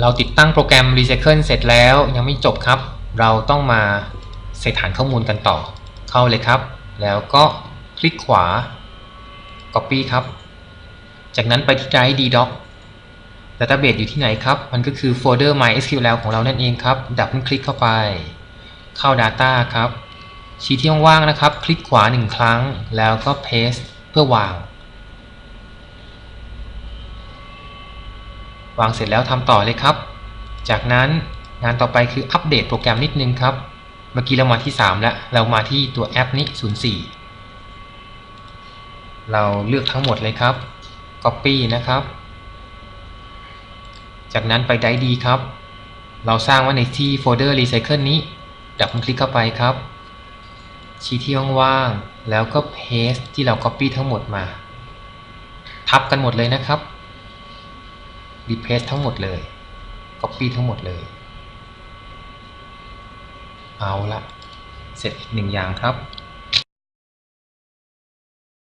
เราติดตั้งโปรแกรม Recycle เสร็จแล้วยังไม่จบครับ เราต้องมาใส่ฐานข้อมูลกันต่อ เข้าเลยครับ แล้วก็คลิกขวา Copy ครับ จากนั้นไปที่ Drive ddoc Database อยู่ที่ไหนครับ มันก็คือโฟลเดอร์ MySQL ของเรานั่นเองครับ ดับเบิลคลิกเข้าไป เข้า Data ครับ ชี้ที่ว่างๆนะครับ คลิกขวา 1 ครั้ง แล้วก็ Paste เพื่อวาง วางเสร็จแล้วทำต่อเลยครับ จากนั้นงานต่อไปคืออัปเดตโปรแกรมนิดนึงครับ เมื่อกี้เรามาที่ 3 แล้ว เรามาที่ตัวแอปนี้ 04 เราเลือกทั้งหมดเลยครับ Copy นะครับ จากนั้นไปได้ดีครับ เราสร้างไว้ในที่โฟลเดอร์ Recycle นี้ ดับคลิกเข้าไปครับ ชี้ที่ว่างๆแล้วก็ Paste ที่เรา Copy ทั้งหมดมา ทับกันหมดเลยนะครับ รีเพสทั้งหมดเลยคัปปี้ทั้งหมดเลย เอาละเสร็จอีกหนึ่งอย่างครับ